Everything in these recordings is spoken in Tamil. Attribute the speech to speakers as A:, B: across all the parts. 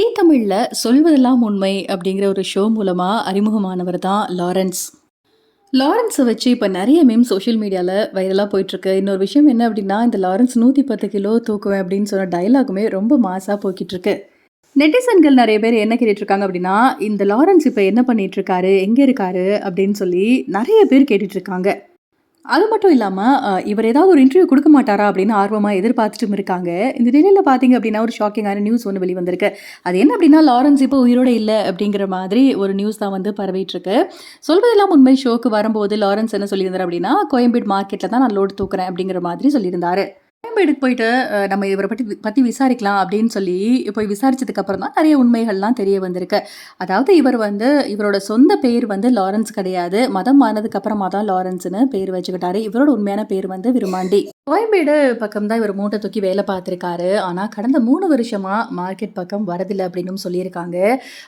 A: ஜீ தமிழில் சொல்வதெல்லாம் உண்மை அப்படிங்கிற ஒரு ஷோ மூலமாக அறிமுகமானவர் தான் லாரன்ஸ். லாரன்ஸை வச்சு இப்போ நிறைய மீம் சோஷியல் மீடியாவில் வைரலாக போயிட்டுருக்கு. இன்னொரு விஷயம் என்ன அப்படின்னா, இந்த லாரன்ஸ் 110 கிலோ தூக்குவேன் அப்படின்னு சொன்ன டைலாகுமே ரொம்ப மாசாக போய்கிட்டுருக்கு நெட்டிசன்கள் நிறைய பேர் என்ன கேட்டுட்ருக்காங்க அப்படின்னா, இந்த லாரன்ஸ் இப்போ என்ன பண்ணிகிட்ருக்காரு எங்கே இருக்காரு? அப்படின்னு சொல்லி நிறைய பேர் கேட்டுட்ருக்காங்க. அது மட்டும் இல்லாமல் இவர் ஏதாவது ஒரு இன்டர்வியூ கொடுக்க மாட்டாரா? அப்படின்னு ஆர்வமாக எதிர்பார்த்துட்டும் இருக்காங்க. இந்த நிலையில் பார்த்தீங்க அப்படின்னா, ஒரு ஷாக்கிங்கான நியூஸ் ஒன்று வெளிவந்திருக்கு. அது என்ன அப்படின்னா, லாரன்ஸ் இப்போ உயிரோட இல்லை அப்படிங்கிற மாதிரி ஒரு நியூஸ் தான் வந்து பரவிட்டுருக்கு. சொல்வதெல்லாம் உண்மை ஷோக்கு வரும்போது லாரன்ஸ் என்ன சொல்லியிருந்தார் அப்படின்னா, கோயம்பேடு மார்க்கெட்டில் தான் நான் லோடு தூக்குறேன் அப்படிங்கிற மாதிரி சொல்லியிருந்தாரு. கோயம்பேடுக்கு போயிட்டு நம்ம இவரை பற்றி பற்றி விசாரிக்கலாம் அப்படின்னு சொல்லி போய் விசாரிச்சதுக்கு அப்புறம் தான் நிறைய உண்மைகள்லாம் தெரிய வந்திருக்கு. அதாவது இவர் வந்து இவரோட சொந்த பேர் வந்து லாரன்ஸ் கிடையாது. மதம் ஆனதுக்கு அப்புறமா தான் லாரன்ஸ்னு பேர் வச்சுக்கிட்டாரு. இவரோட உண்மையான பேர் வந்து விருமாண்டி. கோயம்பேடு பக்கம் தான் இவர் மூட்டை தூக்கி வேலை பார்த்துருக்காரு. ஆனால் கடந்த மூணு வருஷமா மார்க்கெட் பக்கம் வரதில்லை அப்படின்னும் சொல்லியிருக்காங்க.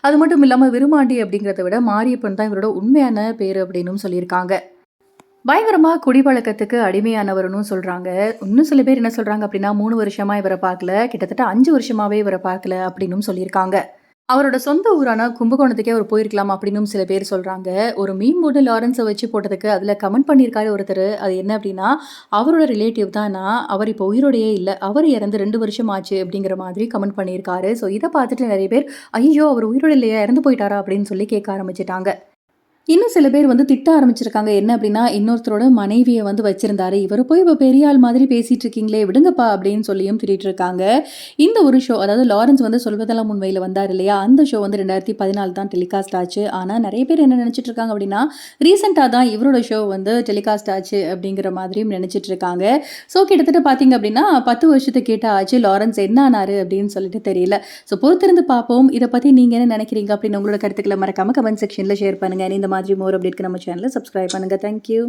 A: அது மட்டும் இல்லாமல் விருமாண்டி அப்படிங்கிறத விட மாரியப்பன் தான் இவரோட உண்மையான பேர் அப்படின்னும் சொல்லியிருக்காங்க. பயங்கரமாக குடிப்பழக்கத்துக்கு அடிமையானவர்ன்னும் சொல்கிறாங்க இன்னும் சில பேர் என்ன சொல்கிறாங்க அப்படின்னா, மூணு வருஷமாக இவரை பார்க்கல. கிட்டத்தட்ட அஞ்சு வருஷமாகவே இவரை பார்க்கல அப்படின்னும் சொல்லியிருக்காங்க. அவரோட சொந்த ஊரான கும்பகோணத்துக்கே அவர் போயிருக்கலாம் அப்படின்னும் சில பேர் சொல்கிறாங்க ஒரு மீன் போட்டு லாரன்ஸை வச்சு போட்டதுக்கு அதில் கமெண்ட் பண்ணியிருக்காரு ஒருத்தர் அது என்ன அப்படின்னா, அவரோட ரிலேட்டிவ் தானா, அவர் இப்போ உயிரோடையே இல்லை அவர் இறந்து ரெண்டு வருஷம் ஆச்சு அப்படிங்கிற மாதிரி கமெண்ட் பண்ணியிருக்காரு. ஸோ இதை பார்த்துட்டு நிறைய பேர், ஐயோ அவர் உயிரோட இல்லையா? இறந்து போயிட்டாரா? அப்படின்னு சொல்லி கேட்க ஆரம்பிச்சிட்டாங்க இன்னும் சில பேர் வந்து திட்ட ஆரம்பிச்சிருக்காங்க. என்ன அப்படின்னா, இன்னொருத்தரோட மனைவியை வந்து வச்சிருந்தாரு. இவர் போய் இப்போ பெரிய ஆள் மாதிரி பேசிட்டு இருக்கீங்களே விடுங்கப்பா அப்படின்னு சொல்லியும் திட்டிட்டு இருக்காங்க. இந்த ஒரு ஷோ அதாவது லாரன்ஸ் வந்து சொல்வதெல்லாம் முன்வையில் வந்தார் இல்லையா? அந்த ஷோ வந்து 2014 தான் டெலிகாஸ்ட் ஆச்சு. ஆனால் நிறைய பேர் என்ன நினச்சிட்டு இருக்காங்க அப்படின்னா, ரீசெண்டாக தான் இவரோட ஷோ வந்து டெலிகாஸ்ட் ஆச்சு அப்படிங்கிற மாதிரியும் நினச்சிட்டு இருக்காங்க. ஸோ கிட்டத்தட்ட பார்த்தீங்க அப்படின்னா, 10 வருஷத்துக்கு கேட்டால் ஆச்சு. லாரன்ஸ் என்ன ஆனாரு அப்படின்னு சொல்லிட்டு தெரியல. ஸோ பொறுத்திருந்து பார்ப்போம். இதை பற்றி நீங்கள் என்ன நினைக்கிறீங்க அப்படின்னு உங்களோட கருத்துக்களை மறக்காம கமெண்ட் செக்ஷனில் ஷேர் பண்ணுங்க. இந்த மாதிரி மோர் அப்டேட்க்கு நம்ம சேனலை சப்ஸ்கிரைப் பண்ணுங்கள் தேங்க்யூ